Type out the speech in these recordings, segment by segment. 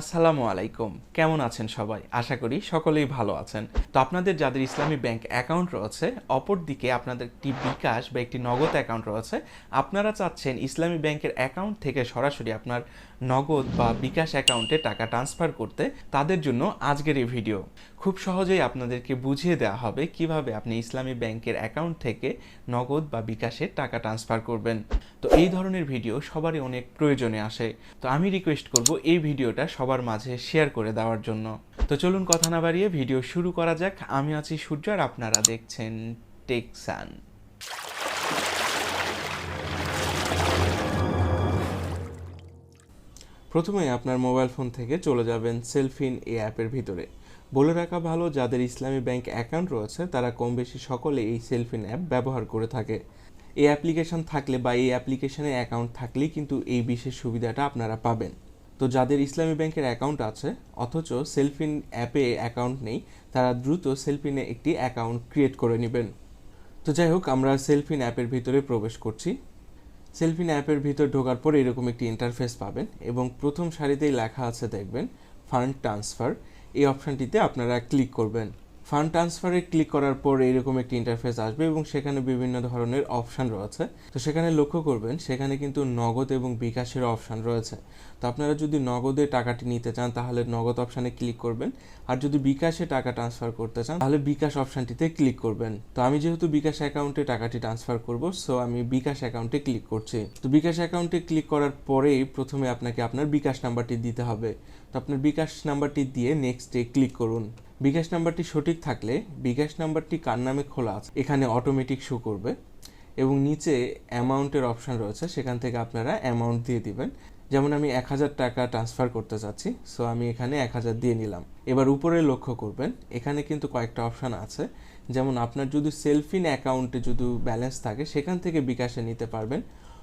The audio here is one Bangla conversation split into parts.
আসসালামু আলাইকুম। কেমন আছেন সবাই? আশা করি সকলেই ভালো আছেন। তো আপনাদের যাদের ইসলামী ব্যাংক অ্যাকাউন্ট রয়েছে, অপরদিকে আপনাদের একটি বিকাশ বা একটি নগদ অ্যাকাউন্ট রয়েছে, আপনারা চাচ্ছেন ইসলামী ব্যাংকের অ্যাকাউন্ট থেকে সরাসরি আপনার নগদ বা বিকাশ অ্যাকাউন্টে টাকা ট্রান্সফার করতে তাদের জন্য আজকের এই ভিডিও। খুব সহজেই আপনাদেরকে বুঝিয়ে দেওয়া হবে কীভাবে আপনি ইসলামী ব্যাংকের অ্যাকাউন্ট থেকে নগদ বা বিকাশে টাকা ট্রান্সফার করবেন। তো এই ধরনের ভিডিও সবারই অনেক প্রয়োজনে আসে। তো আমি রিকোয়েস্ট করব এই ভিডিওটা সবার মাঝে শেয়ার করে দেওয়ার জন্য। তো চলুন কথা না বাড়িয়ে ভিডিও শুরু করা যাক। আমি আছি সূর্য আর আপনারা দেখছেন টেকসান প্রথমে আপনার মোবাইল ফোন থেকে চলে যাবেন সেলফিন এই অ্যাপের ভিতরে। বলে রাখা ভালো, যাদের ইসলামী ব্যাংক অ্যাকাউন্ট রয়েছে, তারা কম বেশি সকলে এই সেলফিন অ্যাপ ব্যবহার করে থাকে। এই অ্যাপ্লিকেশন থাকলে বা এই অ্যাপ্লিকেশনে অ্যাকাউন্ট থাকলেই কিন্তু এই বিশেষ সুবিধাটা আপনারা পাবেন। তো যাদের ইসলামী ব্যাংকের অ্যাকাউন্ট আছে, অথচ সেলফিন অ্যাপে অ্যাকাউন্ট নেই, তারা দ্রুত সেলফিনে একটি অ্যাকাউন্ট ক্রিয়েট করে নেবেন। তো যাই হোক, আমরা সেলফিন অ্যাপের ভিতরে প্রবেশ করছি। সেলফিন অ্যাপের ভিতর ঢোকার পর এরকম একটি ইন্টারফেস পাবেন এবং প্রথম সারিতেই লেখা আছে দেখবেন ফান্ড ট্রান্সফার এই অপশানটিতে আপনারা ক্লিক করবেন। ফান্ড ট্রান্সফারে ক্লিক করার পর এরকম একটি ইন্টারফেস আসবে এবং সেখানে বিভিন্ন ধরনের অপশান রয়েছে। তো সেখানে লক্ষ্য করবেন, সেখানে কিন্তু নগদ এবং বিকাশের অপশান রয়েছে। তো আপনারা যদি নগদে টাকাটি নিতে চান, তাহলে নগদ অপশানে ক্লিক করবেন। আর যদি বিকাশে টাকা ট্রান্সফার করতে চান, তাহলে বিকাশ অপশানটিতে ক্লিক করবেন। তো আমি যেহেতু বিকাশ অ্যাকাউন্টে টাকাটি ট্রান্সফার করব সো আমি বিকাশ অ্যাকাউন্টে ক্লিক করছি। তো বিকাশ অ্যাকাউন্টে ক্লিক করার পরেই প্রথমে আপনাকে আপনার বিকাশ নাম্বারটি দিতে হবে। তো আপনার বিকাশ নাম্বারটি দিয়ে নেক্সটে ক্লিক করুন। বিকাশ নাম্বারটি সঠিক থাকলে বিকাশ নাম্বারটি কার নামে খোলা আছে এখানে অটোমেটিক শো করবে এবং নিচে অ্যামাউন্টের অপশান রয়েছে, সেখান থেকে আপনারা অ্যামাউন্ট দিয়ে দিবেন। যেমন আমি এক হাজার টাকা ট্রান্সফার করতে চাচ্ছি সো আমি এখানে এক হাজার দিয়ে নিলাম। এবার উপরে লক্ষ্য করবেন, এখানে কিন্তু কয়েকটা অপশান আছে। যেমন আপনার যদি সেলফিন অ্যাকাউন্টে যদি ব্যালেন্স থাকে, সেখান থেকে বিকাশে নিতে পারবেন।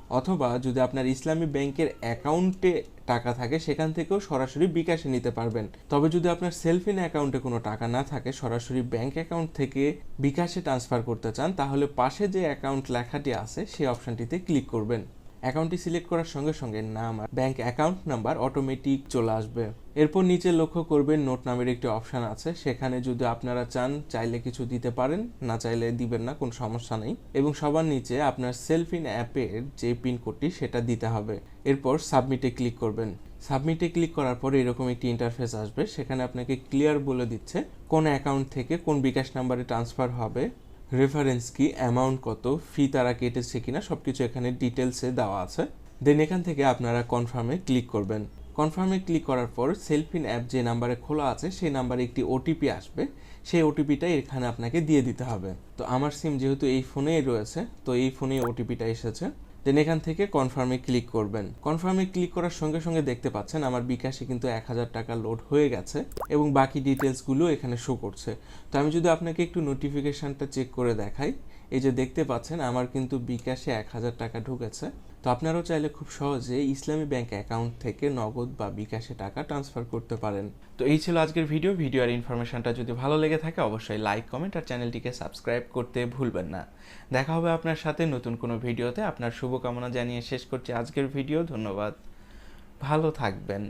অথবা যদি আপনার ইসলামী ব্যাংকের অ্যাকাউন্টে টাকা থাকে, সেখান থেকেও সরাসরি বিকাশে নিতে পারবেন। তবে যদি আপনার সেলফিন অ্যাকাউন্টে কোনো টাকা না থাকে, সরাসরি ব্যাংক অ্যাকাউন্ট থেকে বিকাশে ট্রান্সফার করতে চান, তাহলে পাশে যে অ্যাকাউন্ট লেখাটি আছে, সেই অপশানটিতে ক্লিক করবেন। অ্যাকাউন্টটি সিলেক্ট করার সঙ্গে সঙ্গে নাম আর ব্যাংক অ্যাকাউন্ট নাম্বার অটোমেটিক চলে আসবে। এরপর নিচে লক্ষ্য করবেন নোট নামের একটি অপশান আছে। সেখানে যদি আপনারা চান, চাইলে কিছু দিতে পারেন, না চাইলে দিবেন না, কোনো সমস্যা নেই। এবং সবার নিচে আপনার সেলফ ইন অ্যাপের যে পিন কোডটি সেটা দিতে হবে। এরপর সাবমিটে ক্লিক করবেন। সাবমিটে ক্লিক করার পর এরকম একটি ইন্টারফেস আসবে। সেখানে আপনাকে ক্লিয়ার বলে দিচ্ছে কোন অ্যাকাউন্ট থেকে কোন বিকাশ নাম্বারে ট্রান্সফার হবে। রেফারেন্স কি অ্যামাউন্ট কত ফি তারা কেটেছে কিনা সব কিছু এখানে ডিটেলসে দেওয়া আছে। দেন এখান থেকে আপনারা কনফার্মে ক্লিক করবেন। কনফার্মে ক্লিক করার পর সেলফিন অ্যাপ যে নাম্বারে খোলা আছে, সেই নাম্বারে একটি ওটিপি আসবে। সেই ওটিপিটা এখানে আপনাকে দিয়ে দিতে হবে। তো আমার সিম যেহেতু এই ফোনেই রয়েছে, তো এই ফোনেই ওটিপিটা এসেছে। দেন এখান থেকে কনফার্মে ক্লিক করবেন। কনফার্মে ক্লিক করার সঙ্গে সঙ্গে দেখতে পাচ্ছেন আমার বিকাশে কিন্তু এক হাজার টাকা লোড হয়ে গেছে এবং বাকি ডিটেলসগুলো এখানে শো করছে। তো আমি যদি আপনাকে একটু নোটিফিকেশানটা চেক করে দেখাই। এই যে দেখতে পাচ্ছেন, আমার কিন্তু বিকাশে এক হাজার টাকা ঢুকেছে। তো আপনারাও চাইলে খুব সহজে ইসলামী ব্যাংক অ্যাকাউন্ট থেকে নগদ বা বিকাশে টাকা ট্রান্সফার করতে পারেন। তো এই ছিল আজকের ভিডিও। ভিডিও আর ইনফরমেশনটা যদি ভালো লেগে থাকে, অবশ্যই লাইক, কমেন্ট আর চ্যানেলটিকে সাবস্ক্রাইব করতে ভুলবেন না। দেখা হবে আপনার সাথে নতুন কোনো ভিডিওতে। আপনার শুভকামনা জানিয়ে শেষ করছি আজকের ভিডিও। ধন্যবাদ। ভালো থাকবেন।